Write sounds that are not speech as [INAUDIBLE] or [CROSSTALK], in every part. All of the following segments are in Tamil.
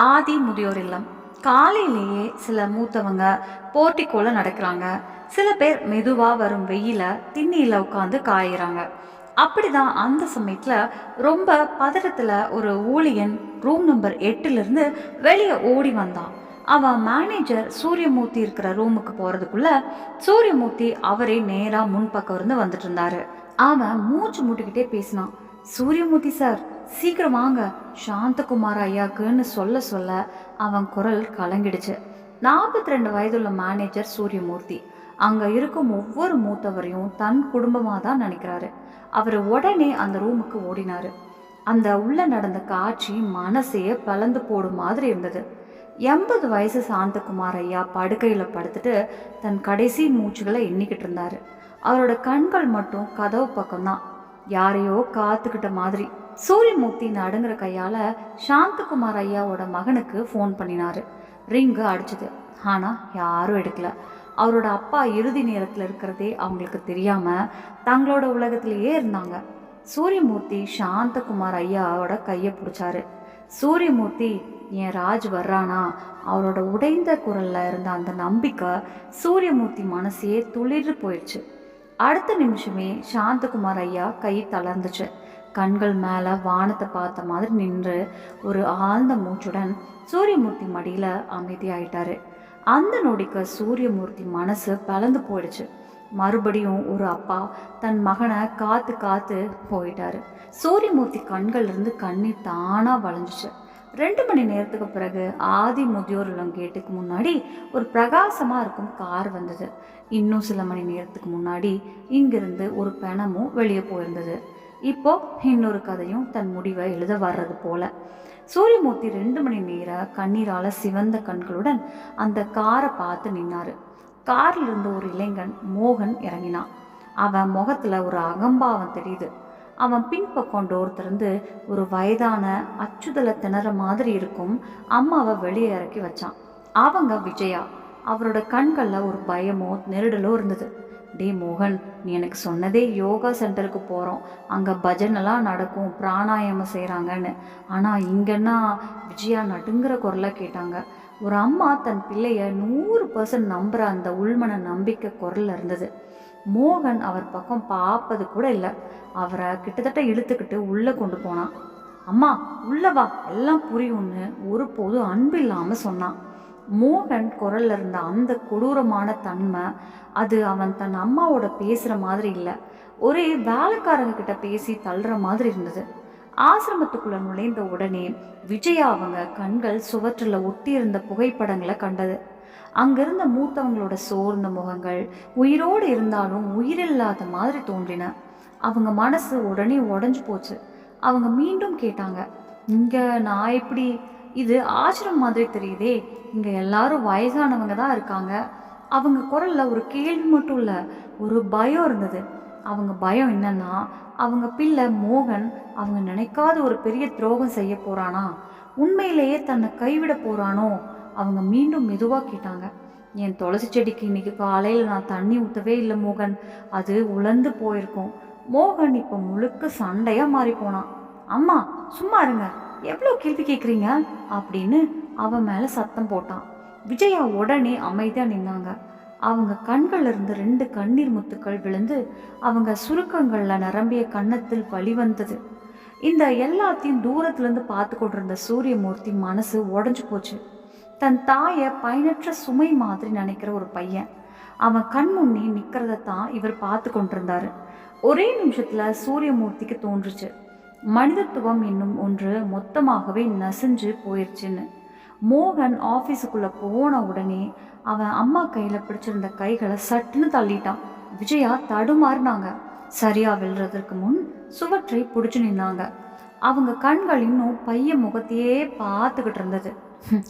ஆதி முதியோர் இல்லம். காலையிலேயே சில மூத்தவங்க போர்ட்டிக்கோல நடக்கிறாங்க. சில பேர் மெதுவாக வரும் வெயில திண்ணியில் உட்காந்து காயிறாங்க. அப்படிதான் அந்த சமயத்தில் ரொம்ப பதட்டத்தில் ஒரு ஊழியன் ரூம் நம்பர் எட்டுலேருந்து வெளியே ஓடி வந்தான். அவன் மேனேஜர் சூரியமூர்த்தி இருக்கிற ரூமுக்கு போகிறதுக்குள்ள சூரியமூர்த்தி அவரே நேராக முன்பக்கம் இருந்து வந்துட்டு இருந்தாரு. அவன் மூச்சு மூட்டிக்கிட்டே பேசினான். சூரியமூர்த்தி சார் சீக்கிரம் வாங்க. சாந்தகுமார் ஐயாக்குன்னு சொல்ல சொல்ல அவன் குரல் கலங்கிடுச்சு. நாற்பத்தி ரெண்டு வயதுள்ள மேனேஜர் சூரியமூர்த்தி. அங்கே இருக்கும் ஒவ்வொரு மூத்தவரையும் தன் குடும்பமாக தான் நினைக்கிறாரு. அவர் உடனே அந்த ரூமுக்கு ஓடினாரு. அந்த உள்ள நடந்த காட்சி மனசையே பலந்து போடும் மாதிரி இருந்தது. எண்பது வயசு சாந்தகுமார் ஐயா படுக்கையில் படுத்துட்டு தன் கடைசி மூச்சுகளை எண்ணிக்கிட்டு இருந்தார். அவரோட கண்கள் மட்டும் கதவு பக்கம்தான். யாரையோ காத்துக்கிட்ட மாதிரி. சூரியமூர்த்தி நடுங்கிற கையால் சாந்தகுமார் ஐயாவோட மகனுக்கு ஃபோன் பண்ணினார். ரிங்கு அடிச்சுது. ஆனால் யாரும் எடுக்கல. அவரோட அப்பா இறுதி நேரத்தில் இருக்கிறதே அவங்களுக்கு தெரியாமல் தங்களோட உலகத்திலேயே இருந்தாங்க. சூரியமூர்த்தி சாந்தகுமார் ஐயாவோட கையை பிடிச்சாரு. சூரியமூர்த்தி என் ராஜ் வர்றானா? அவரோட உடைந்த குரலில் இருந்த அந்த நம்பிக்கை சூரியமூர்த்தி மனசையே துளிர்ந்து போயிடுச்சு அடுத்த நிமிஷமே சாந்தகுமார் ஐயா கை தளர்ந்துச்சு. கண்கள் மேலே வானத்தை பார்த்த மாதிரி நின்று ஒரு ஆழ்ந்த மூச்சுடன் சூரியமூர்த்தி மடியில் அமைதியாயிட்டாரு. அந்த நொடிக்கு சூரியமூர்த்தி மனசு பலந்து போயிடுச்சு. மறுபடியும் ஒரு அப்பா தன் மகனை காத்து காத்து போயிட்டாரு. சூரியமூர்த்தி கண்கள் இருந்து கண்ணீர் தானா வளைஞ்சிச்சு ரெண்டு மணி நேரத்துக்கு பிறகு ஆதி முதியோர் இல்லம் கேட்டுக்கு முன்னாடி ஒரு பிரகாசமா இருக்கும் கார் வந்தது. இன்னும் சில மணி நேரத்துக்கு முன்னாடி இங்கிருந்து ஒரு பிணமும் வெளியே போயிருந்தது. இப்போ இன்னொரு கதையும் தன் முடிவை எழுத வர்றது போல. சூரியமூர்த்தி ரெண்டு மணி நேர கண்ணீரால சிவந்த கண்களுடன் அந்த காரை பார்த்து நின்னாரு. காரில் இருந்த ஒரு இளைஞன் மோகன் இறங்கினான். அவன் முகத்துல ஒரு அகம்பாவம் தெரியுது. அவன் பின்பக்கம் டோர் திறந்து ஒரு வயதான அச்சுதல திணற மாதிரி இருக்கும் அம்மாவை வெளியே இறக்கி வச்சான். அவங்க விஜயா. அவரோட கண்களில் ஒரு பயமோ நெருடலோ இருந்தது. டே மோகன் நீ எனக்கு சொன்னதே யோகா சென்டருக்கு போகிறோம் அங்கே பஜனெல்லாம் நடக்கும் பிராணாயாமம் செய்கிறாங்கன்னு ஆனால் இங்கன்னா விஜயா நடுங்கிற குரலை கேட்டாங்க. ஒரு அம்மா தன் பிள்ளைய நூறு பர்சன்ட் நம்புகிற அந்த உள்மன நம்பிக்கை குரல்ல இருந்தது. மோகன் அவர் பக்கம் பார்ப்பது கூட இல்லை. அவரை கிட்டத்தட்ட இழுத்துக்கிட்டு உள்ளே கொண்டு போனான். அம்மா உள்ளவா எல்லாம் புரியும்னு ஒருபோதும் அன்பு இல்லாமல் சொன்னான். மோகன் குரல்ல இருந்த அந்த கொடூரமான தன்மை அது அவன் தன் அம்மாவோட பேசுகிற மாதிரி இல்லை. ஒரே வேலைக்காரங்க கிட்ட பேசி தள்ளுற மாதிரி இருந்தது. ஆசிரமத்துக்குள்ள நுழைந்த உடனே விஜயா அவங்க கண்கள் சுவற்றில் ஒட்டி இருந்த புகைப்படங்களை கண்டது. அங்கிருந்த மூத்தவங்களோட சோர்ந்த முகங்கள் உயிரோடு இருந்தாலும் உயிரில்லாத மாதிரி தோன்றின. அவங்க மனசு உடனே உடஞ்சு போச்சு. அவங்க மீண்டும் கேட்டாங்க இங்கே நான் எப்படி இது ஆசிரம் மாதிரி தெரியுதே. இங்கே எல்லாரும் வயசானவங்க தான் இருக்காங்க. அவங்க குரலில் ஒரு கேள்வி மட்டும் இல்லை ஒரு பயம் இருந்தது. அவங்க பயம் என்னன்னா அவங்க பிள்ளை மோகன் அவங்க நினைக்காத ஒரு பெரிய துரோகம் செய்ய போகிறானா உண்மையிலேயே தன்னை கைவிட போகிறானோ அவங்க மீண்டும் மெதுவாக கேட்டாங்க. என் துளசி செடிக்கு இன்னைக்கு காலையில் நான் தண்ணி ஊற்றவே இல்லை மோகன். அது உலர்ந்து போயிருக்கும். மோகன் இப்போ முழுக்க சண்டையாக மாறி போனான். அம்மா சும்மா இருங்க. எவ்வளோ கேள்வி கேட்குறீங்க அப்படின்னு அவன் மேலே சத்தம் போட்டான். விஜயா உடனே அமைதியாக நின்னாங்க. அவங்க கண்கள்ல இருந்து ரெண்டு கண்ணீர் முத்துக்கள் விழுந்து அவங்க சுருக்கங்களில் நிரம்பிய கன்னத்தில் வழி வந்தது. இந்த எல்லாத்தையும் தூரத்துலேருந்து பார்த்து கொண்டிருந்த சூரியமூர்த்தி மனசு உடஞ்சு போச்சு. தன் தாயை பயனற்ற சுமை மாதிரி நினைக்கிற ஒரு பையன். அவன் கண் முன்னே நிற்கிறத தான் இவர் பார்த்து கொண்டிருந்தாரு. ஒரே நிமிஷத்தில் சூரியமூர்த்திக்கு தோன்றுச்சு. மனிதத்துவம் என்னும் ஒன்று மொத்தமாகவே நசிஞ்சு போயிடுச்சுன்னு மோகன் ஆஃபீஸுக்குள்ளே போன உடனே அவன் அம்மா கையில் பிடிச்சிருந்த கைகளை சட்டுன்னு தள்ளிட்டான். விஜயா தடுமாறினாங்க. சரியா விழுறதற்கு முன் சுவற்றை பிடிச்சு நின்னாங்க. அவங்க கண்கள் இன்னும் பையன் முகத்தையே பார்த்துக்கிட்டு இருந்தது.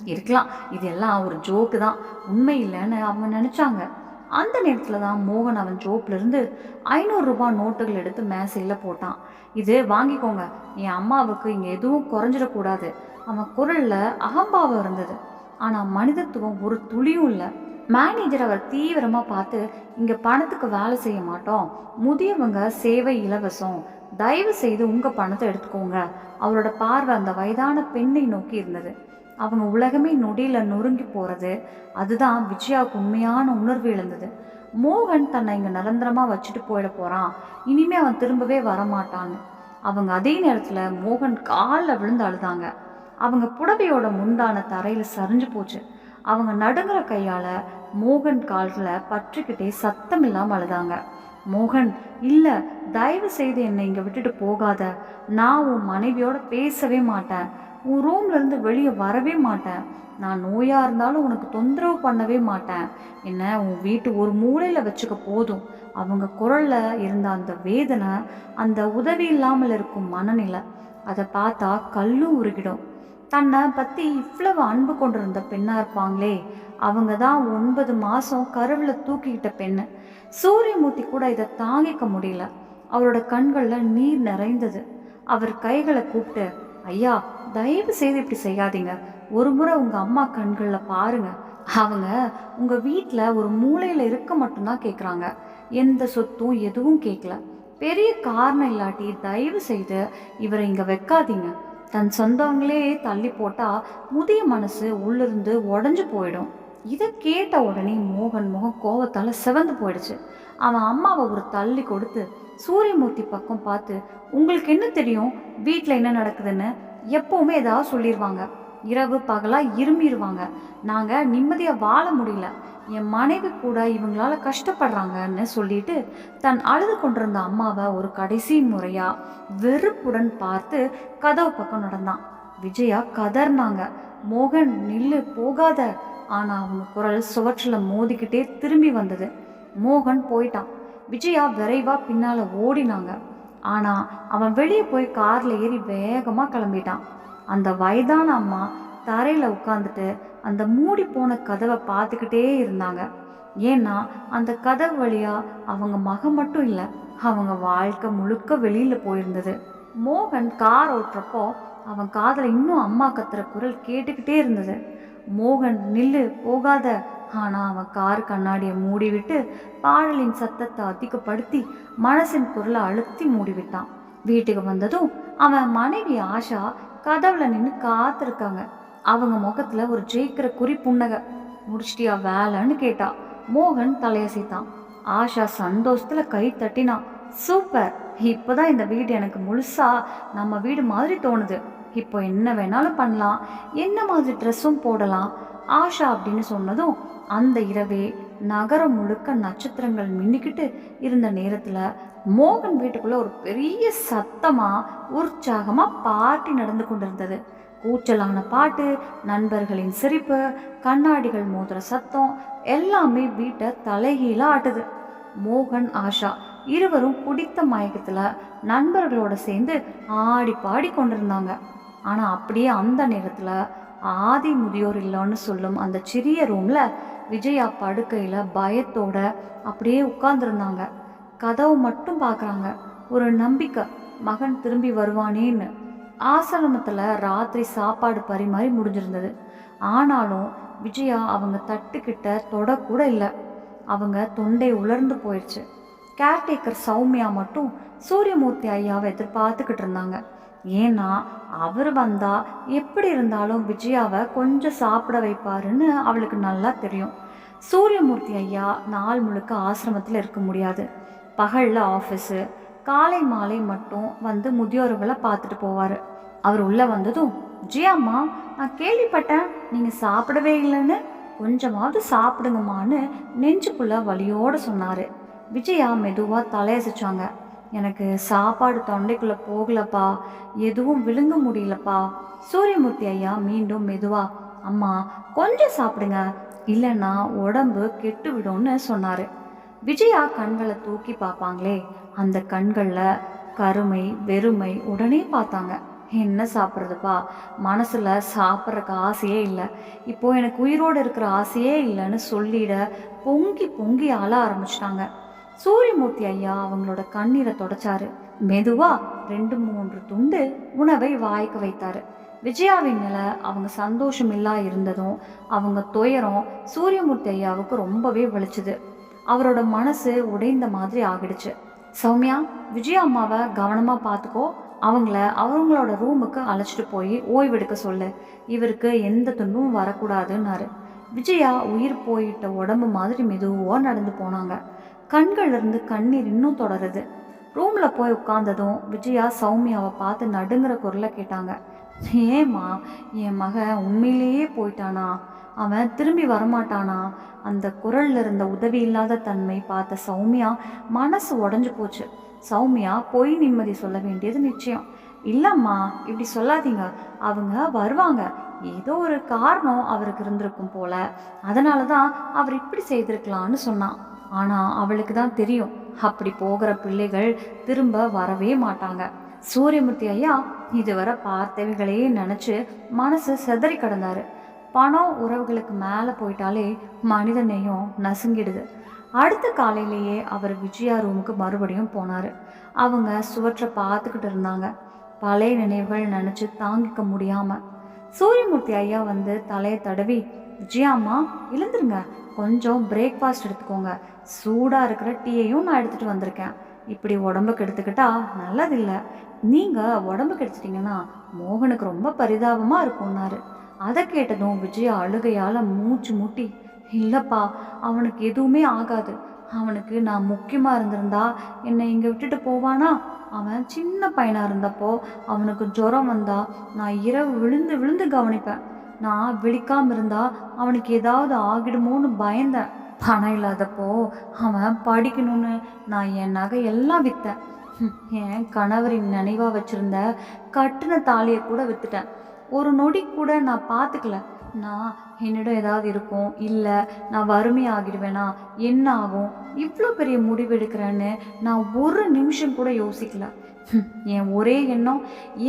இருக்கலாம். இதெல்லாம் ஒரு ஜோக்கு தான். உண்மை இல்லைன்னு அவங்க நினச்சாங்க. அந்த நேரத்தில் தான் மோகன் அவன் ஜோப்ல ஐநூறுரூபா நோட்டுகள் எடுத்து மேசையில் போட்டான். இது வாங்கிக்கோங்க. என் அம்மாவுக்கு இங்கே எதுவும் குறைஞ்சிடக்கூடாது. அவன் குரலில் அகம்பாவம் இருந்தது. ஆனால் மனிதத்துவம் ஒரு துளியும் இல்லை. மேனேஜர் அவர் தீவிரமாக பார்த்து இங்கே பணத்துக்கு வேலை செய்ய மாட்டோம். முதியவங்க சேவை இலவசம். தயவு செய்து உங்கள் பணத்தை எடுத்துக்கோங்க. அவரோட பார்வை அந்த வயதான பெண்ணை நோக்கி இருந்தது. அவங்க உலகமே நொடியில் நொறுங்கி போகிறது அதுதான் விஜயாவுக்கு உண்மையான உணர்வு எழுந்தது மோகன் தன்னை இங்கே நிரந்தரமாக வச்சுட்டு போயிட போகிறான் இனிமே அவன் திரும்பவே வரமாட்டான்னு. அவங்க அதே நேரத்தில் மோகன் காலில் விழுந்து அழுதாங்க. அவங்க புடவையோட முந்தான தரையில் சரிஞ்சு போச்சு. அவங்க நடுங்கிற கையால் மோகன் காலில் பற்றிக்கிட்டே சத்தம் இல்லாமல் அழுதாங்க. மோகன் இல்லை தயவு செய்து என்னை இங்கே விட்டுட்டு போகாத. நான் உன் மனைவியோட பேசவே மாட்டேன். உன் ரூம்லேருந்து வெளியே வரவே மாட்டேன். நான் நோயாக இருந்தாலும் உனக்கு தொந்தரவு பண்ணவே மாட்டேன். என்ன உன் வீட்டு ஒரு மூலையில் வச்சுக்க போதும். அவங்க குரலில் இருந்த அந்த வேதனை அந்த உதவி இல்லாமல் இருக்கும் மனநிலை அதை பார்த்தா கல்லும் உருகிடும். தன்னை பற்றி இவ்வளவு அன்பு கொண்டிருந்த பெண்ணாக இருப்பாங்களே அவங்க தான் ஒன்பது மாதம் கருவில் தூக்கிக்கிட்ட பெண்ணு. சூரியமூர்த்தி கூட இதை தாங்கிக்க முடியல. அவரோட கண்களில் நீர் நிறைந்தது. அவர் கைகளை கூப்பிட்டு ஐயா தயவு செய்து இப்படி செய்யாதீங்க. ஒரு முறை உங்கள் அம்மா கண்களில் பாருங்க. அவங்க உங்கள் வீட்டில் ஒரு மூலையில் இருக்க மட்டும்தான் கேட்குறாங்க எந்த சொத்தும் எதுவும் கேட்கல பெரிய காரணம் இல்லாட்டி தயவு செய்து இவரை இங்கே வைக்காதீங்க. தன் சொந்தவங்களே தள்ளி போட்டால் முதிய மனசு உள்ளிருந்து உடஞ்சு போயிடும். இதை கேட்ட உடனே மோகன் முகம் கோவத்தால் சிவந்து போயிடுச்சு. அவன் அம்மாவை ஒரு தள்ளி கொடுத்து சூரியமூர்த்தி பக்கம் பார்த்து உங்களுக்கு என்ன தெரியும்? வீட்டில் என்ன நடக்குதுன்னு? எப்போவுமே ஏதாவது சொல்லிடுவாங்க இரவு பகலாக இருமிடுவாங்க நாங்கள் நிம்மதியாக வாழ முடியல. என் மனைவி கூட இவங்களால கஷ்டப்படுறாங்கன்னு சொல்லிட்டு தன் அழுது கொண்டிருந்த அம்மாவை ஒரு கடைசி முறையாக வெறுப்புடன் பார்த்து கதவு பக்கம் நடந்தான். விஜயா கதர்னாங்க. மோகன் நில்லு போகாத. ஆனால் அவங்க குரல் சுவற்றில் மோதிக்கிட்டே திரும்பி வந்தது. மோகன் போயிட்டான். விஜயா விரைவாக பின்னால் ஓடினாங்க. ஆனால் அவன் வெளியே போய் காரில் ஏறி வேகமாக கிளம்பிட்டான். அந்த வயதான அம்மா தரையில் உட்காந்துட்டு அந்த மூடி போன கதவை பார்த்துக்கிட்டே இருந்தாங்க. ஏன்னா அந்த கதவு வழியாக அவங்க மகன் மட்டும் இல்லை அவங்க வாழ்க்கை முழுக்க வெளியில் போயிருந்தது. மோகன் கார் ஓட்டுறப்போ அவன் காதில் இன்னும் அம்மா கத்துற குரல் கேட்டுக்கிட்டே இருந்தது. மோகன் நில்லு போகாத ஆனால் அவன் கார் கண்ணாடியை மூடிவிட்டு பாடலின் சத்தத்தை அதிகப்படுத்தி மனசின் குரலை அழுத்தி மூடிவிட்டான். வீட்டுக்கு வந்ததும் அவன் மனைவி ஆஷா கதவுல நின்று காத்திருக்காங்க. அவங்க முகத்துல ஒரு ஜெயிக்கிற குறி புன்னகை. முடிச்சிட்டியா வேலைன்னு கேட்டா. மோகன் தலையசைத்தான். ஆஷா சந்தோஷத்துல கை தட்டினான். சூப்பர். இப்போதான் இந்த வீடு எனக்கு முழுசா நம்ம வீடு மாதிரி தோணுது. இப்போ என்ன வேணாலும் பண்ணலாம். என்ன மாதிரி ட்ரெஸ்ஸும் போடலாம்? ஆஷா அப்படின்னு சொன்னதும் அந்த இரவே நகரம் முழுக்க நட்சத்திரங்கள் மின்னிக்கிட்டு இருந்த நேரத்தில் மோகன் வீட்டுக்குள்ள ஒரு பெரிய சத்தமாக உற்சாகமாக பார்ட்டி நடந்து கொண்டிருந்தது. கூச்சலான பாட்டு நண்பர்களின் சிரிப்பு கண்ணாடிகள் மோதுற சத்தம் எல்லாமே வீட்டை தலைகீழ ஆட்டுது. மோகன் ஆஷா இருவரும் குடித்த மயக்கத்தில் நண்பர்களோட சேர்ந்து ஆடி பாடி கொண்டிருந்தாங்க. ஆனால் அப்படியே அந்த நேரத்தில் ஆதி முதியோர் இல்லைன்னு சொல்லும் அந்த சிறிய ரூமில் விஜயா படுக்கையில் பயத்தோட அப்படியே உட்கார்ந்துருந்தாங்க. கதவு மட்டும் பார்க்குறாங்க ஒரு நம்பிக்கை மகன் திரும்பி வருவானேன்னு. ஆசிரமத்தில் ராத்திரி சாப்பாடு பரிமாறி முடிஞ்சிருந்தது. ஆனாலும் விஜயா அவங்க தட்டுக்கிட்ட தொடக்கூட இல்லை. அவங்க தொண்டை உலர்ந்து போயிடுச்சு கேர்டேக்கர் சௌமியா மட்டும் சூரியமூர்த்தி ஐயாவை எதிர்பார்த்துக்கிட்டு இருந்தாங்க. ஏன்னா அவர் வந்தா எப்படி இருந்தாலும் விஜயாவை கொஞ்சம் சாப்பிட வைப்பாருன்னு அவளுக்கு நல்லா தெரியும். சூரியமூர்த்தி ஐயா நாள் முழுக்க ஆசிரமத்தில் இருக்க முடியாது. பகலில் ஆஃபீஸு காலை மாலை மட்டும் வந்து முதியோர்களை பார்த்துட்டு போவார். அவர் உள்ளே வந்ததும் ஜியாம்மா நான் கேள்விப்பட்டேன். நீங்கள் சாப்பிடவே இல்லைன்னு. கொஞ்சமாவது சாப்பிடுங்கம்மான்னு நெஞ்சுக்குள்ளே வலியோடு சொன்னார் விஜயா மெதுவாக தலையசிச்சாங்க. எனக்கு சாப்பாடு தொண்டைக்குள்ளே போகலப்பா. எதுவும் விழுங்க முடியலப்பா. சூரியமூர்த்தி ஐயா மீண்டும் மெதுவா அம்மா கொஞ்சம் சாப்பிடுங்க. இல்லைன்னா உடம்பு கெட்டு விடும்னு சொன்னார். விஜயா கண்களை தூக்கி பார்ப்பாங்களே அந்த கண்களில் கருமை வெறுமை உடனே பார்த்தாங்க. என்ன சாப்பிட்றதுப்பா? மனசில் சாப்பிட்றக்கு ஆசையே இல்லை. இப்போது எனக்கு உயிரோடு இருக்கிற ஆசையே இல்லைன்னு சொல்லிட பொங்கி பொங்கி அழ ஆரம்பிச்சிட்டாங்க. சூரியமூர்த்தி ஐயா அவங்களோட கண்ணீரை தொடச்சாரு. மெதுவா ரெண்டு மூன்று துண்டு உணவை வாய்க்கு வைத்தாரு. விஜயாவின் நிலை அவங்க சந்தோஷம் இல்லா இருந்ததும் அவங்க துயரம் சூரியமூர்த்தி ஐயாவுக்கு ரொம்பவே வலிச்சுது அவரோட மனசு உடைந்த மாதிரி ஆகிடுச்சு. சௌமியா விஜயா அம்மாவை கவனமாக பார்த்துக்கோ அவங்கள அவங்களோட ரூமுக்கு அழைச்சிட்டு போய் ஓய்வெடுக்க சொல்லு. இவருக்கு எந்த துன்பமும் வரக்கூடாதுன்னாரு. விஜயா உயிர் போயிட்ட உடம்பு மாதிரி மெதுவாக நடந்து போனாங்க. கண்கள்லேருந்து கண்ணீர் இன்னும் தொடருது. ரூமில் போய் உட்காந்ததும் விஜயா சௌமியாவை பார்த்து நடுங்கிற குரலை கேட்டாங்க. ஏம்மா என் மகன் உண்மையிலேயே போயிட்டானா? அவன் திரும்பி வரமாட்டானா? அந்த குரல்ல இருந்த உதவி இல்லாத தன்மை பார்த்த சௌமியா மனசு உடஞ்சு போச்சு. சௌமியா பொய் நிம்மதி சொல்ல வேண்டியது நிச்சயம். இல்லைம்மா இப்படி சொல்லாதீங்க. அவங்க வருவாங்க. ஏதோ ஒரு காரணம் அவருக்கு இருந்திருக்கும் போல. அதனால தான் அவர் இப்படி செய்திருக்கலான்னு சொன்னான். ஆனால் அவளுக்கு தான் தெரியும். அப்படி போகிற பிள்ளைகள் திரும்ப வரவே மாட்டாங்க. சூரியமூர்த்தி ஐயா இதுவரை பார்த்தவைகளையே நினச்சி மனசு செதறி கிடந்தாரு. பணம் உறவுகளுக்கு மேலே போயிட்டாலே மனித நேயம் நசுங்கிடுது. அடுத்த காலையிலேயே அவர் விஜயா ரூமுக்கு மறுபடியும் போனார். அவங்க சுவற்றை பார்த்துக்கிட்டு இருந்தாங்க. பழைய நினைவுகள் நினச்சி தாங்கிக்க முடியாமல் சூரியமூர்த்தி ஐயா வந்து தலையை தடவி விஜயாம்மா எழுந்துருங்க. கொஞ்சம் பிரேக்ஃபாஸ்ட் எடுத்துக்கோங்க. சூடாக இருக்கிற டீயையும் நான் எடுத்துகிட்டு வந்திருக்கேன். இப்படி உடம்புக்கு எடுத்துக்கிட்டா நல்லதில்லை. நீங்கள் உடம்புக்கு எடுத்துட்டீங்கன்னா மோகனுக்கு ரொம்ப பரிதாபமாக இருக்கும்னாரு. அதை கேட்டதும் விஜயா அழுகையால் மூச்சு மூட்டி இல்லைப்பா அவனுக்கு எதுவுமே ஆகாது. அவனுக்கு நான் முக்கியமாக இருந்திருந்தா என்னை இங்கே விட்டுட்டு போவானா? அவன் சின்ன பையனாக இருந்தப்போ அவனுக்கு ஜுரம் வந்தால் நான் இரவு விழுந்து விழுந்து கவனிப்பேன். நான் விழிக்காம இருந்தா அவனுக்கு ஏதாவது ஆகிடுமோன்னு பயந்தேன். பணம் இல்லாதப்போ அவன் படிக்கணும்னு நான் என் நகை எல்லாம் விற்றேன் என் கணவரின் நினைவாக வச்சிருந்த கட்டின தாலியை கூட விற்றுட்டேன் ஒரு நொடி கூட நான் பார்த்துக்கல நான் என்னிடம் ஏதாவது இருக்கும் இல்லை நான் வறுமையாகிடுவேனா என்ன ஆகும்? இவ்வளோ பெரிய முடிவு எடுக்கிறேன்னு நான் ஒரு நிமிஷம் கூட யோசிக்கல. என் ஒரே எண்ணம்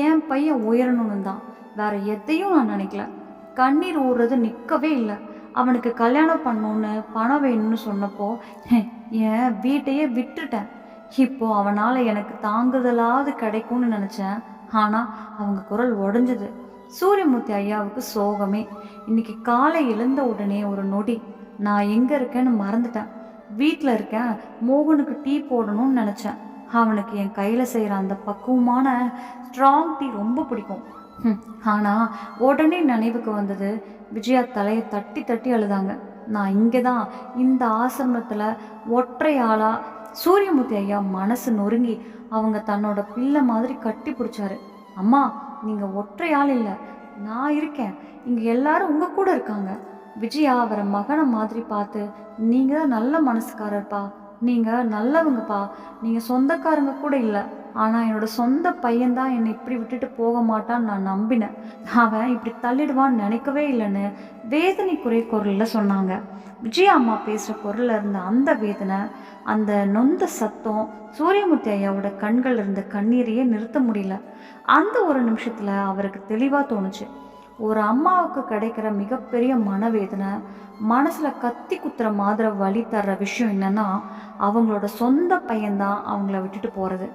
என் பையன் உயரணும்னு தான். வேற எதையும் நான் நினைக்கல. கண்ணீர் ஊறுறது நிற்கவே இல்லை. அவனுக்கு கல்யாணம் பண்ணணுன்னு பணம் வேணும்னு சொன்னப்போ என் வீட்டையே விட்டுட்டேன். இப்போ அவனால் எனக்கு தாங்குதலாவது கிடைக்கும்னு நினச்சேன். ஆனால் அவங்க குரல் உடஞ்சது சூரியமூர்த்தி ஐயாவுக்கு சோகமே. இன்னைக்கு காலை எழுந்த உடனே ஒரு நொடி. நான் எங்கே இருக்கேன்னு மறந்துட்டேன். வீட்டில் இருக்கேன். மோகனுக்கு டீ போடணும்னு நினச்சேன். அவனுக்கு என் கையில் செய்கிற அந்த பக்குவமான ஸ்ட்ராங் டீ ரொம்ப பிடிக்கும். ஆனால் உடனே நினைவுக்கு வந்தது விஜயா தலையை தட்டி தட்டி அழுதாங்க. நான் இங்கே தான் இந்த ஆசிரமத்தில் ஒற்றை ஆளாக சூரியமூர்த்தி ஐயா மனசு நொறுங்கி அவங்க தன்னோட பிள்ளை மாதிரி கட்டி பிடிச்சாரு. அம்மா நீங்கள் ஒற்றை ஆள் இல்லை நான் இருக்கேன். இங்கே எல்லாரும் உங்கள் கூட இருக்காங்க. விஜயா அவரை மகனை மாதிரி பார்த்து நீங்கள் தான் நல்ல மனசுக்காரர்ப்பா. நீங்கள் நல்லவங்கப்பா. நீங்கள் சொந்தக்காரங்க கூட இல்லை. ஆனால் என்னோடய சொந்த பையன்தான் என்னை இப்படி விட்டுட்டு போக மாட்டான்னு நான் நம்பினேன். அவன் இப்படி தள்ளிடுவான்னு நினைக்கவே இல்லைன்னு வேதனை குறை குரலில் சொன்னாங்க. விஜய் அம்மா பேசுகிற குரலில் இருந்த அந்த வேதனை அந்த நொந்த சத்தம் சூரியமூர்த்தி ஐயாவோட கண்கள் இருந்த கண்ணீரையே நிறுத்த முடியல. அந்த ஒரு நிமிஷத்தில் அவருக்கு தெளிவாக தோணுச்சு. ஒரு அம்மாவுக்கு கிடைக்கிற மிகப்பெரிய மனவேதனை மனசில் கத்தி குத்துற மாதிரி வழி தர்ற விஷயம் என்னென்னா அவங்களோட சொந்த பையன்தான் அவங்கள விட்டுட்டு போகிறது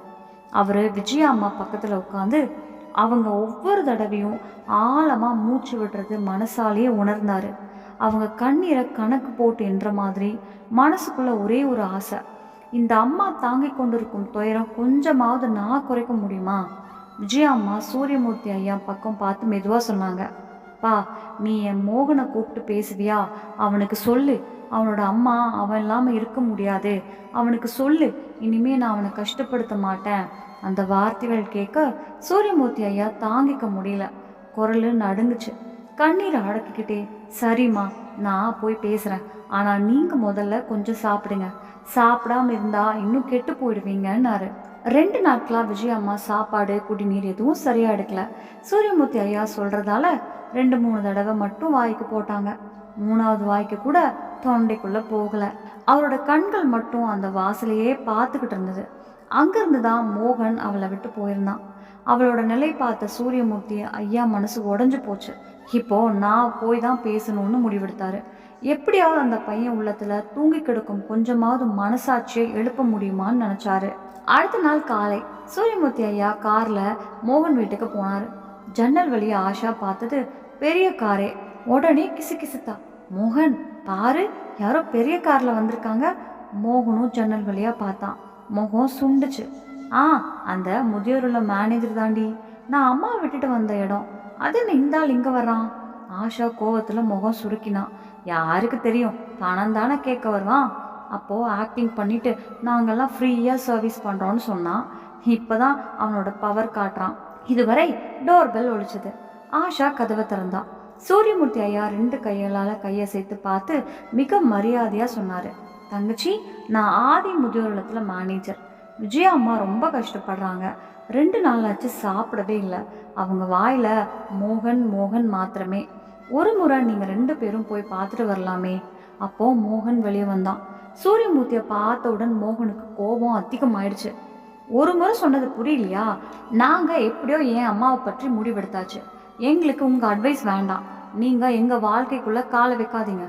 அவர் விஜயா அம்மா பக்கத்தில் உட்காந்து அவங்க ஒவ்வொரு தடவையும் ஆழமாக மூச்சு விடுறது மனசாலேயே உணர்ந்தார். அவங்க கண்ணீரை கணக்கு போட்டு என்ற மாதிரி மனசுக்குள்ளே ஒரே ஒரு ஆசை. இந்த அம்மா தாங்கி கொண்டிருக்கும் துயரம் கொஞ்சமாவது நான் குறைக்க முடியுமா? விஜயா அம்மா சூரியமூர்த்தி ஐயா பக்கம் பார்த்து மெதுவாக சொன்னாங்க. பா நீ என் மோகனை கூப்பிட்டு பேசுவியா? அவனுக்கு சொல்லு. அவனோட அம்மா அவன் இல்லாமல் இருக்க முடியாது. அவனுக்கு சொல்லு இனிமே நான் அவனை கஷ்டப்படுத்த மாட்டேன். அந்த வார்த்தைகள் கேட்க சூரியமூர்த்தி ஐயா தாங்கிக்க முடியல. குரல் நடுங்குச்சு. கண்ணீரை அடக்கிக்கிட்டே சரிம்மா நான் போய் பேசுகிறேன் ஆனால் நீங்கள் முதல்ல கொஞ்சம் சாப்பிடுங்க. சாப்பிடாம இருந்தால் இன்னும் கெட்டு போயிடுவீங்கன்னாரு. ரெண்டு நாட்களாக விஜய் அம்மா சாப்பாடு குடிநீர் எதுவும் சரியாக எடுக்கல. சூரியமூர்த்தி ஐயா சொல்கிறதால ரெண்டு மூணு தடவை மட்டும் வாய்க்கு போட்டாங்க. மூணாவது வாய்க்கு கூட தொண்டைக்குள்ளே போகலை. அவரோட கண்கள் மட்டும் அந்த வாசலையே பார்த்துக்கிட்டு இருந்தது. அங்கேருந்து தான் மோகன் அவளை விட்டு போயிருந்தான். அவளோட நிலை பார்த்த சூரியமூர்த்தி ஐயா மனசு உடஞ்சு போச்சு. இப்போ நான் போய் தான் பேசணும்னு முடிவெடுத்தாரு. எப்படியாவது அந்த பையன் உள்ளத்துல தூங்கி கிடக்கும் கொஞ்சமாவது மனசாட்சியை எழுப்ப முடியுமான்னு நினைச்சாரு. அடுத்த நாள் காலை சூரியமூர்த்தி ஐயா கார்ல மோகன் வீட்டுக்கு போனாரு. ஜன்னல் வழியை ஆஷா பார்த்தது பெரிய காரே. உடனே கிசு கிசுத்தா மோகன் பாரு யாரோ பெரிய கார்ல வந்திருக்காங்க. மோகனும் ஜன்னல் வழியா பார்த்தான் முகம் சுண்டுச்சு. ஆ அந்த முதியோருள்ள மேனேஜர் தாண்டி. நான் அம்மா விட்டுட்டு வந்த இடம். அது என்ன இந்த ஆள் இங்கே வர்றான்? ஆஷா கோவத்தில் முகம் சுருக்கினான். யாருக்கு தெரியும்? பணம் தானே கேட்க வருவான். அப்போது ஆக்டிங் பண்ணிட்டு நாங்கெல்லாம் ஃப்ரீயாக சர்வீஸ் பண்ணுறோன்னு சொன்னான். இப்போ தான் அவனோட பவர் காட்டுறான். இதுவரை டோர் பெல் ஒழிச்சது. ஆஷா கதவை திறந்தான் சூரியமூர்த்தி ஐயா ரெண்டு கைகளால் கையை சேர்த்து பார்த்து மிக மரியாதையாக சொன்னார். தங்கச்சி நான் ஆதி முதியோர் இல்லத்துல மேனேஜர் விஜயா அம்மா ரொம்ப கஷ்டப்படுறாங்க. ரெண்டு நாளாச்சு சாப்பிடவே இல்லை. அவங்க வாயில் மோகன் மோகன் மாத்திரமே. ஒரு முறை நீங்கள் ரெண்டு பேரும் போய் பார்த்துட்டு வரலாமே. அப்போ மோகன் வெளியே வந்தான். சூரியமூர்த்தியை பார்த்தவுடன் மோகனுக்கு கோபம் அதிகமாயிடுச்சு. ஒரு முறை சொன்னது புரியலையா? நாங்கள் எப்படியோ என் அம்மாவை பற்றி முடிவெடுத்தாச்சு. எங்களுக்கு உங்கள் அட்வைஸ் வேண்டாம். நீங்கள் எங்கள் வாழ்க்கைக்குள்ளே காலை வைக்காதீங்க.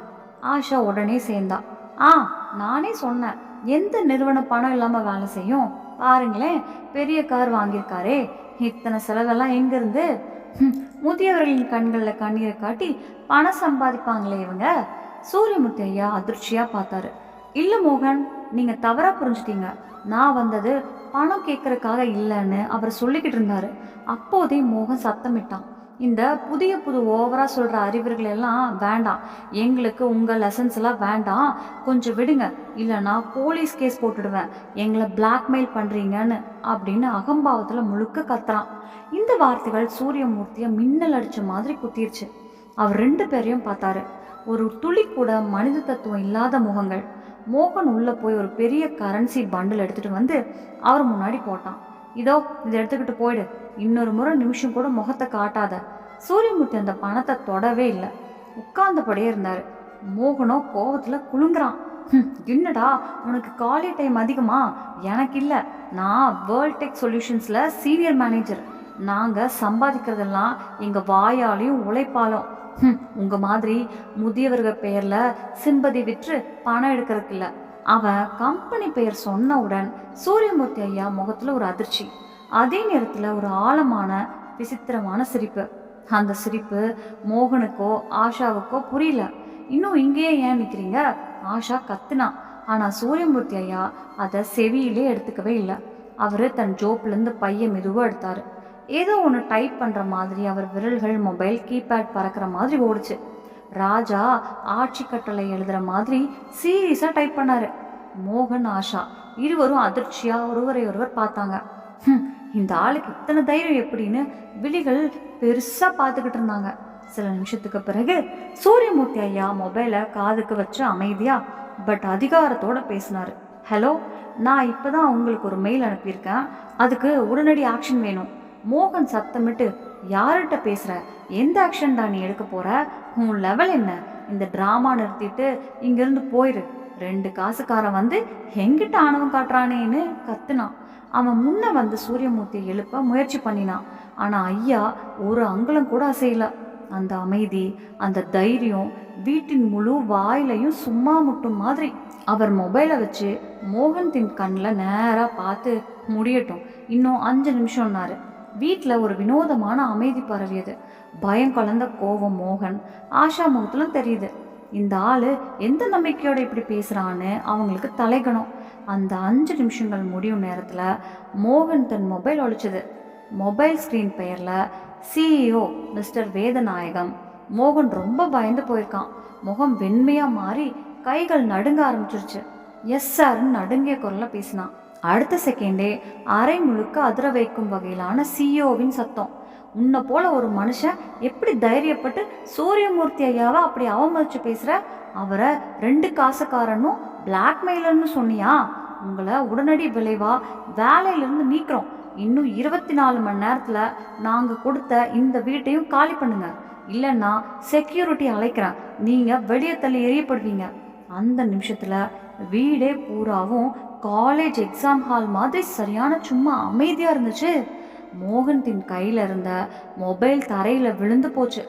ஆஷா உடனே சேர்ந்தா. ஆ நானே சொன்னேன். எந்த நிறுவனம் பணம் இல்லாமல் வேலை செய்யும்? பாருங்களேன் பெரிய கார் வாங்கியிருக்காரே. இத்தனை செலவெல்லாம் எங்கேருந்து? முதியவர்களின் கண்களில் கண்ணீரை காட்டி பணம் சம்பாதிப்பாங்களே இவங்க. சூரியமூர்த்தி ஐயா அதிர்ச்சியாக பார்த்தாரு. இல்லை மோகன் நீங்கள் தவறாக புரிஞ்சுட்டீங்க. நான் வந்தது பணம் கேட்கறதுக்காக இல்லைன்னு அவர் சொல்லிக்கிட்டு இருந்தாரு. அப்போதே மோகன் சத்தமிட்டான். இந்த புதிய புது ஓவராக சொல்கிற அறிவுகள் எல்லாம் வேண்டாம். எங்களுக்கு உங்கள் லெசன்ஸ் எல்லாம் வேண்டாம். கொஞ்சம் விடுங்க. இல்லைன்னா போலீஸ் கேஸ் போட்டுடுவேன். எங்களை பிளாக்மெயில் பண்ணுறீங்கன்னு அப்படின்னு அகம்பாவத்தில் முழுக்க கத்துறான். இந்த வார்த்தைகள் சூரியமூர்த்தியை மின்னல் அடித்த மாதிரி குத்திருச்சு. அவர் ரெண்டு பேரையும் பார்த்தாரு. ஒரு துளி கூட மனித தத்துவம் இல்லாத முகங்கள். மோகன் உள்ளே போய் ஒரு பெரிய கரன்சி பண்டில் எடுத்துகிட்டு வந்து அவர் முன்னாடி போட்டான். இதோ இதை எடுத்துக்கிட்டு போயிடு. இன்னொரு முறை நிமிஷம் கூட முகத்தை காட்டாத. சூரியமூர்த்தி அந்த பணத்தை தொடவே இல்லை. உட்கார்ந்தபடியே இருந்தார். மோகனோ கோவத்தில் குலுங்குறான். என்னடா உனக்கு காலி டைம் அதிகமா? எனக்கு இல்லை. நான் வேர்ல்ட் டெக் சொல்யூஷன்ஸில் சீனியர் மேனேஜர் நாங்கள் சம்பாதிக்கிறதெல்லாம் எங்கள் வாயாலையும் உழைப்பாலும். உங்கள் மாதிரி முதியவர்கள் பெயரில் சிம்பதி விற்று பணம் எடுக்கிறதுக்கு இல்லை. அவன் கம்பெனி பெயர் சொன்னவுடன் சூரியமூர்த்தி ஐயா முகத்தில் ஒரு அதிர்ச்சி. அதே நேரத்தில் ஒரு ஆழமான விசித்திரமான சிரிப்பு. அந்த சிரிப்பு மோகனுக்கோ ஆஷாவுக்கோ புரியல. இன்னும் இங்கேயே ஏன் நிற்கிறீங்க ஆஷா கத்துனா. ஆனால் சூரியமூர்த்தி ஐயா அதை செவியிலே எடுத்துக்கவே இல்லை. அவர் தன் ஜோப்லேருந்து பைய மெதுவாக எடுத்தார். ஏதோ ஒன்று டைப் பண்ணுற மாதிரி அவர் விரல்கள் மொபைல் கீபேட் பறக்கிற மாதிரி ஓடுச்சு. ராஜா ஆட்சி கட்டளை எழுதுகிற மாதிரி சீரியஸாக டைப் பண்ணாரு. மோகன் ஆஷா இருவரும் அதிர்ச்சியாக ஒருவரை ஒருவர் பார்த்தாங்க. இந்த ஆளுக்கு இத்தனை தைரியம் எப்படின்னு விழிகள் பெருசாக பார்த்துக்கிட்டு இருந்தாங்க. சில நிமிஷத்துக்கு பிறகு சூரியமூர்த்தி ஐயா மொபைலை காதுக்கு வச்சு அமைதியா பட் அதிகாரத்தோட பேசினாரு. ஹலோ நான் இப்பதான் உங்களுக்கு ஒரு மெயில் அனுப்பியிருக்கேன். அதுக்கு உடனடி ஆக்ஷன் வேணும். மோகன் சத்தமிட்டு யார்கிட்ட பேசுகிற எந்த ஆக்ஷன் தான் நீ எடுக்க போகிற உன் லெவல் என்ன? இந்த ட்ராமா நிறுத்திட்டு இங்கேருந்து போயிரு. ரெண்டு காசுக்காரன் வந்து எங்கிட்ட ஆணவம் காட்டுறானேன்னு கத்துனான். அவன் முன்ன வந்து சூரியமூர்த்தியை எழுப்ப முயற்சி பண்ணினான். ஆனால் ஐயா ஒரு அங்கலம் கூட அசையலை. அந்த அமைதி அந்த தைரியம் வீட்டின் முழு வாயிலையும் சும்மா முட்டும் மாதிரி. அவர் மொபைலை வச்சு மோகன் தின் கண்ணில் நேராக பார்த்து முடியட்டும். இன்னும் அஞ்சு நிமிஷம்னாரு. வீட்டில் ஒரு வினோதமான அமைதி பரவியது. பயம் கலந்த கோபம் மோகன் ஆஷா முகத்திலும் தெரியுது. இந்த ஆள் எந்த நம்பிக்கையோட இப்படி பேசுகிறான்னு அவங்களுக்கு தலைகணும். அந்த அஞ்சு நிமிஷங்கள் முடியும் நேரத்தில் மோகன் தன் மொபைல் ஒழிச்சது. மொபைல் ஸ்க்ரீன் பெயரில் சிஇஓ மிஸ்டர் வேதநாயகம். மோகன் ரொம்ப பயந்து போயிருக்கான். முகம் வெண்மையாக மாறி கைகள் நடுங்க ஆரம்பிச்சிருச்சு. எஸ் சார்னு நடுங்கிய குரலில் பேசினான். அடுத்த செகண்டே அரை முழுக்க அதிர வைக்கும் வகையிலான சிஇஓவின் சத்தம். உன்னை போல ஒரு மனுஷன் எப்படி தைரியப்பட்டு சூரியமூர்த்தி ஐயாவை அப்படி அவமதிச்சு பேசுற? அவரை ரெண்டு காசுக்காரனும் பிளாக்மெயிலர்னு சொன்னியா? உங்களை உடனடி விளைவா வேலையிலிருந்து நீக்கிறோம். இன்னும் இருபத்தி நாலு மணி நேரத்தில் நாங்கள் கொடுத்த இந்த வீட்டையும் காலி பண்ணுங்க. இல்லைன்னா செக்யூரிட்டி அழைக்கிறேன். நீங்கள் வெளியே தள்ளி எறியப்படுவீங்க. அந்த நிமிஷத்தில் வீடே பூராவும் காலேஜ் எக்ஸாம் ஹால் மாதிரி சரியான சும்மா அமைதியாக இருந்துச்சு. மோகன் தின் கையில் இருந்த மொபைல் தரையில் விழுந்து போச்சு.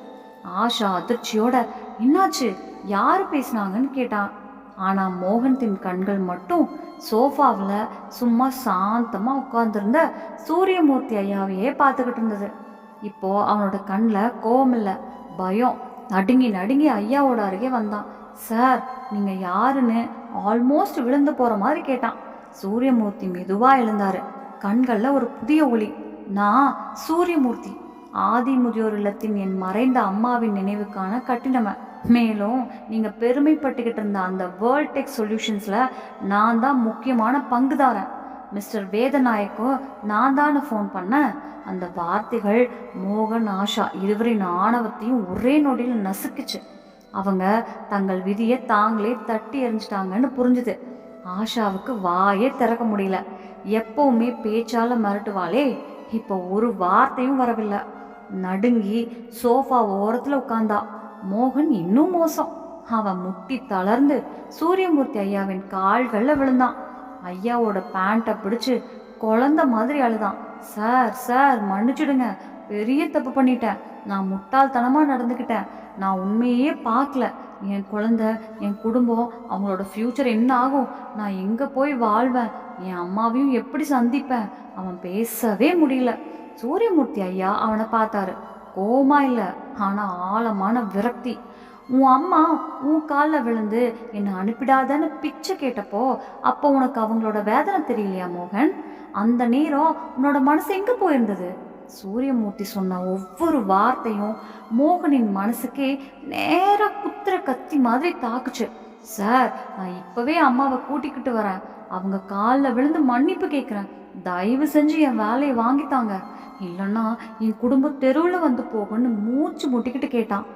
ஆஷா அதிர்ச்சியோட என்னாச்சு? யார் பேசுனாங்கன்னு கேட்டான். ஆனால் மோகன் தின் கண்கள் மட்டும் சோஃபாவில் சும்மா சாந்தமாக உட்காந்துருந்த சூரியமூர்த்தி ஐயாவையே பார்த்துக்கிட்டு இருந்தது. இப்போ அவனோட கண்ணில் கோவம் இல்லை பயம். நடுங்கி நடுங்கி ஐயாவோட அருகே வந்தான். சார் நீங்கள் யாருன்னு? ஆல்மோஸ்ட் விழுந்து போகிற மாதிரி கேட்டான். சூரியமூர்த்தி மெதுவாக எழுந்தாரு. கண்களில் ஒரு புதிய ஒளி. நான் சூரியமூர்த்தி. ஆதி முதியோர் இல்லத்தின் என் மறைந்த அம்மாவின் நினைவுக்கான கட்டிடமை. மேலும் நீங்கள் பெருமைப்பட்டுக்கிட்டு இருந்த அந்த வேர்ல்ட் டெக் சொல்யூஷன்ஸில் நான் தான் முக்கியமான பங்குதாரன். மிஸ்டர் வேதநாயக்கும் நான் தானே ஃபோன் பண்ணேன் அந்த வார்த்தைகள் மோகன் ஆஷா இருவரின் ஆணவத்தையும் ஒரே நொடியில் நசுக்குச்சு. அவங்க தங்கள் விதியை தாங்களே தட்டி எறிஞ்சிட்டாங்கன்னு புரிஞ்சுது. ஆஷாவுக்கு வாயே திறக்க முடியல. எப்பவுமே பேச்சால் மிரட்டுவாளே. இப்போ ஒரு வார்த்தையும் வரவில்லை. நடுங்கி சோஃபா ஓரத்தில் உட்கார்ந்தா மோகன் இன்னும் மோசம். அவன் முட்டி தளர்ந்து சூரியமூர்த்தி ஐயாவின் கால்களில் விழுந்தான். ஐயாவோட பேண்ட்டை பிடிச்சு குழந்த மாதிரி அழுதான். சார் சார் மன்னிச்சிடுங்க. பெரிய தப்பு பண்ணிட்டேன். நான் முட்டாள்தனமாக நடந்துக்கிட்டேன். நான் உண்மையே பார்க்கல. என் குழந்த என் குடும்பம் அவங்களோட ஃப்யூச்சர் என்ன ஆகும்? நான் எங்கே போய் வாழ்வேன்? என் அம்மாவையும் எப்படி சந்திப்பேன்? அவன் பேசவே முடியல. சூரியமூர்த்தி ஐயா அவனை பார்த்தாரு. கோமா இல்லை ஆனால் ஆழமான விரக்தி. உன் அம்மா உன் காலில் விழுந்து என்னை அனுப்பிடாதன்னு பிச்சை கேட்டப்போ அப்போ உனக்கு அவங்களோட வேதனை தெரியலையா மோகன்? அந்த நேரம் உன்னோட மனசு எங்கே போயிருந்தது? சூரியமூர்த்தி சொன்ன ஒவ்வொரு வார்த்தையும் மோகனின் மனசுக்கே நேராக குத்துற கத்தி மாதிரி தாக்குச்சு. சார் நான் இப்போவே அம்மாவை கூட்டிக்கிட்டு வரேன். அவங்க காலில் விழுந்து மன்னிப்பு கேட்குறேன் தயவு செஞ்சு என் வேலையை வாங்கித்தாங்க இல்லைன்னா என் குடும்பம் தெருவில் வந்து போகும்னு மூச்சு முட்டிக்கிட்டு கேட்டான்.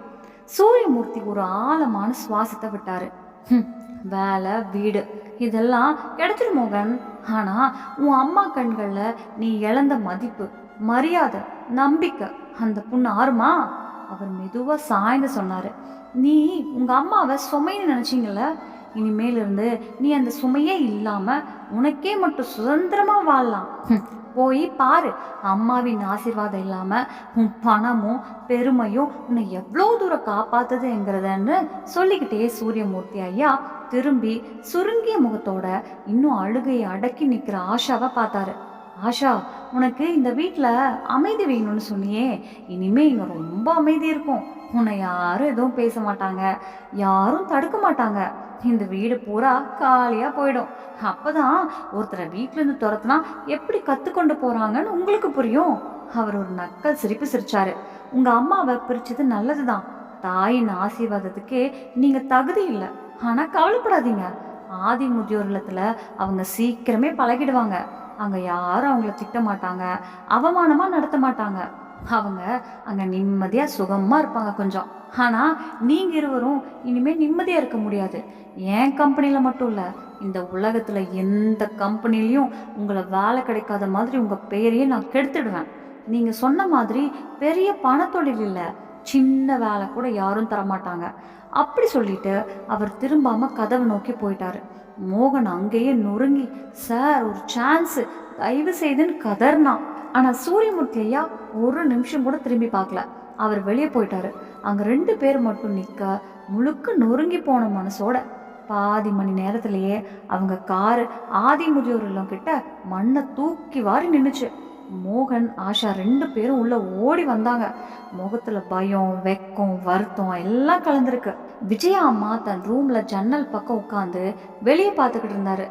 சூரியமூர்த்தி ஒரு ஆழமான சுவாசத்தை விட்டாரு. வேலை வீடு இதெல்லாம் கிடைச்சிரு மோகன். ஆனால் உன் அம்மா கண்களில் நீ இழந்த மதிப்பு மரியாதை நம்பிக்கை. அந்த புண்ணு ஆறுமா? அவர் மெதுவா சாய்ந்து சொன்னாரு. நீ உங்க அம்மாவை சுமைன்னு நினைச்சீங்கல்ல? இனிமேல் இருந்து நீ அந்த சுமையே இல்லாம உனக்கே மட்டும் சுதந்திரமா வாழலாம். போய் பாரு. அம்மாவின் ஆசீர்வாதம் இல்லாம உன் பணமும் பெருமையும் உன்னை எவ்வளோ தூரம் காப்பாத்துதுங்கிறதன்னு சொல்லிக்கிட்டே சூரியமூர்த்தி ஐயா திரும்பி சுருங்கிய முகத்தோட இன்னும் அழுகையை அடக்கி நிற்கிற ஆஷாவை பார்த்தாரு. ஆஷா உனக்கு இந்த வீட்டில் அமைதி வேணும்னு சொன்னியே. இனிமே இங்கே ரொம்ப அமைதி இருக்கும். உன்னை யாரும் எதுவும் பேச மாட்டாங்க. யாரும் தடுக்க மாட்டாங்க. இந்த வீடு பூரா காலியாக போயிடும். அப்போதான் ஒருத்தரை வீட்டிலேருந்து துரத்துனா எப்படி கற்றுக்கொண்டு போகிறாங்கன்னு உங்களுக்கு புரியும். அவர் ஒரு நக்கல் சிரிப்பு சிரிச்சாரு. உங்கள் அம்மாவை பிரிச்சது நல்லது தான் தாயின் ஆசீர்வாதத்துக்கே நீங்கள் தகுதி இல்லை. ஆனால் கவலைப்படாதீங்க. ஆதி முதியோர் இல்லத்தில் அவங்க சீக்கிரமே பழகிடுவாங்க. அங்கே யாரும் அவங்கள திட்ட மாட்டாங்க. அவமானமாக நடத்த மாட்டாங்க. அவங்க அங்கே நிம்மதியாக சுகமாக இருப்பாங்க கொஞ்சம். ஆனால் நீங்கள் இருவரும் இனிமேல் நிம்மதியாக இருக்க முடியாது. என் கம்பெனியில் மட்டும் இல்லை இந்த உலகத்தில் எந்த கம்பெனிலையும் உங்களை வேலை கிடைக்காத மாதிரி உங்கள் பெயரையே நான் கெடுத்துடுவேன். நீங்கள் சொன்ன மாதிரி பெரிய பணத்தொழில் இல்லை. சின்ன வேலை கூட யாரும் தரமாட்டாங்க. அப்படி சொல்லிட்டு அவர் திரும்பாமல் கதவை நோக்கி போயிட்டாரு. மோகன் அங்கேயே நொறுங்கி சார் ஒரு சான்ஸு தயவு செய்துன்னு கதர்னான் ஆனால் சூரியமூர்த்தி ஐயா ஒரு நிமிஷம் கூட திரும்பி பார்க்கல. அவர் வெளியே போயிட்டாரு. அங்கே ரெண்டு பேர் மட்டும் நிற்க முழுக்க நொறுங்கி போன மனசோட பாதி மணி நேரத்திலேயே அவங்க காரு ஆதி முதியோர் இல்லம் கிட்ட மண்ணை தூக்கி வாரி நின்றுச்சு மோகன் ஆஷா ரெண்டு பேரும் உள்ள ஓடி வந்தாங்க. முகத்துல பயம் வெக்கம் வருத்தம் எல்லாம் கலந்துருக்கு. விஜயா அம்மா தன் ரூம்ல ஜன்னல் பக்கம் உட்காந்து வெளியே பார்த்துக்கிட்டு இருந்தாரு.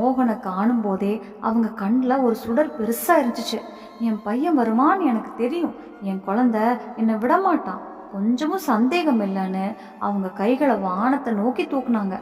மோகனை காணும் போதே அவங்க கண்ணில் ஒரு சுடர் பெருசா இருந்துச்சு. என் பையன் வருமான்னு எனக்கு தெரியும். என் குழந்த என்னை விடமாட்டான். கொஞ்சமும் சந்தேகம் இல்லைன்னு அவங்க கைகளை வானத்தை நோக்கி தூக்குனாங்க.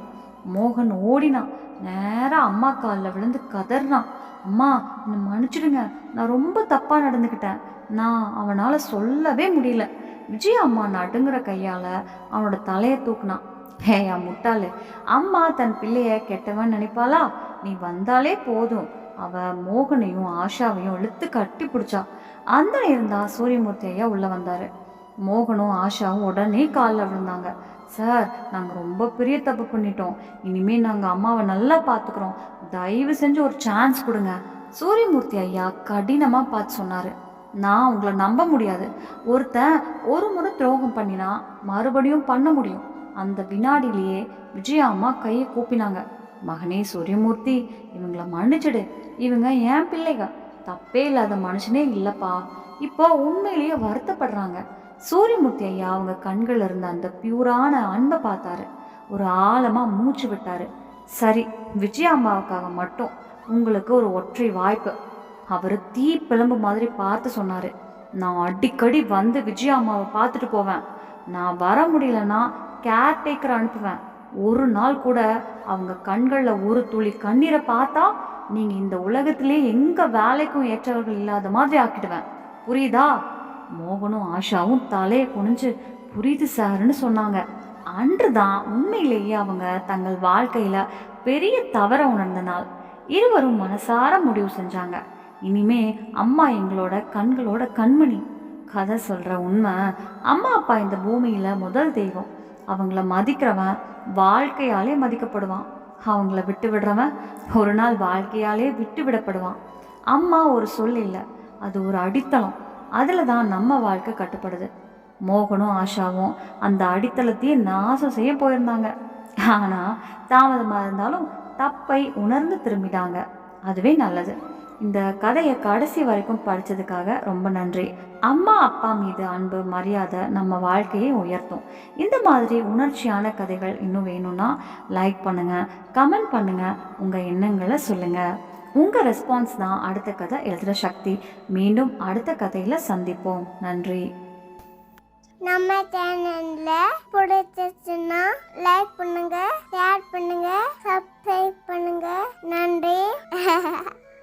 மோகன் ஓடினான். நேராக அம்மா காலில் விழுந்து கதறினான். அம்மா என்னை மன்னிச்சிடுங்க. நான் ரொம்ப தப்பாக நடந்துக்கிட்டேன். நான் அவனால் சொல்லவே முடியல. விஜய் அம்மா நடுங்கிற கையால் அவனோட தலையை தூக்குனான். ஏயா முட்டாளு. அம்மா தன் பிள்ளைய கெட்டவன் நினைப்பாளா? நீ வந்தாலே போதும். அவ மோகனையும் ஆஷாவையும் இழுத்து கட்டி பிடிச்சா. அந்த நேரம் தான் சூரியமூர்த்தி ஐயா உள்ளே வந்தார். மோகனும் ஆஷாவும் உடனே காலில் விழுந்தாங்க. சார் நாங்கள் ரொம்ப பெரிய தப்பு பண்ணிட்டோம். இனிமேல் நாங்கள் அம்மாவை நல்லா பார்த்துக்குறோம் தயவு செஞ்சு ஒரு சான்ஸ் கொடுங்க. சூரியமூர்த்தி ஐயா கடினமாக பார்த்து சொன்னார். நான் உங்களை நம்ப முடியாது. ஒருத்தன் ஒரு முறை துரோகம் பண்ணினா மறுபடியும் பண்ண முடியும். அந்த வினாடியிலேயே விஜயா அம்மா கையை கூப்பினாங்க. மகனே சூரியமூர்த்தி இவங்கள மன்னிச்சிடு. இவங்க என் பிள்ளைங்க. தப்பே இல்லாத மனுஷனே இல்லைப்பா. இப்போ உண்மையிலேயே வருத்தப்படுறாங்க. சூரியமூர்த்தி ஐயா அவங்க கண்கள் இருந்த அந்த பியூரான அன்பை பார்த்தாரு. ஒரு ஆழமாக மூச்சு விட்டாரு. சரி விஜயா அம்மாவுக்காக மட்டும் உங்களுக்கு ஒரு ஒற்றை வாய்ப்பு. அவர் தீ பிளம்பு மாதிரி பார்த்து சொன்னாரு. நான் அடிக்கடி வந்து விஜயா அம்மாவை பார்த்துட்டு போவேன். நான் வர முடியலன்னா கேர்டேக்கர் அனுப்புவேன். ஒரு நாள் கூட அவங்க கண்களில் ஒரு துளி கண்ணீரை பார்த்தா நீங்கள் இந்த உலகத்திலே எங்கள் வேலைக்கும் ஏற்றவர்கள் இல்லாத மாதிரி ஆக்கிடுவேன். புரியுதா? மோகனும் ஆஷாவும் தலையை குனிஞ்சு புரியுது சார்னு சொன்னாங்க. அன்று தான் உண்மையிலேயே அவங்க தங்கள் வாழ்க்கையில பெரிய தவற உணர்ந்த நாள். இருவரும் மனசார முடிவு செஞ்சாங்க. இனிமே அம்மா எங்களோட கண்களோட கண்மணி. கதை சொல்ற உண்மை அம்மா அப்பா இந்த பூமியில முதல் தெய்வம். அவங்கள மதிக்கிறவன் வாழ்க்கையாலே மதிக்கப்படுவான். அவங்கள விட்டு விடுறவன் ஒரு நாள் வாழ்க்கையாலே விட்டு விடப்படுவான். அம்மா ஒரு சொல் இல்லை அது ஒரு அடித்தளம். அதில் தான் நம்ம வாழ்க்கை கட்டுப்படுது. மோகனும் ஆஷாவும் அந்த அடித்தளத்தையே நாசம் செய்ய போயிருந்தாங்க. ஆனால் தாமதமாக இருந்தாலும் தப்பை உணர்ந்து திரும்பிட்டாங்க. அதுவே நல்லது. இந்த கதையை கடைசி வரைக்கும் படித்ததுக்காக ரொம்ப நன்றி. அம்மா அப்பா மீது அன்பு மரியாதை நம்ம வாழ்க்கையை உயர்த்தும். இந்த மாதிரி உணர்ச்சியான கதைகள் இன்னும் வேணும்னா லைக் பண்ணுங்கள் கமெண்ட் பண்ணுங்கள் உங்கள் எண்ணங்களை சொல்லுங்கள் உங்கள் ரெஸ்பான்ஸ் தான் அடுத்த கதை எழுதுகிற சக்தி. மீண்டும் அடுத்த கதையில் சந்திப்போம். நன்றி. நம்ம சேனல்ல பிடிச்சிருச்சுன்னா லைக் பண்ணுங்க ஷேர் பண்ணுங்க சப்ஸ்கிரைப் பண்ணுங்க. நன்றி. [LAUGHS]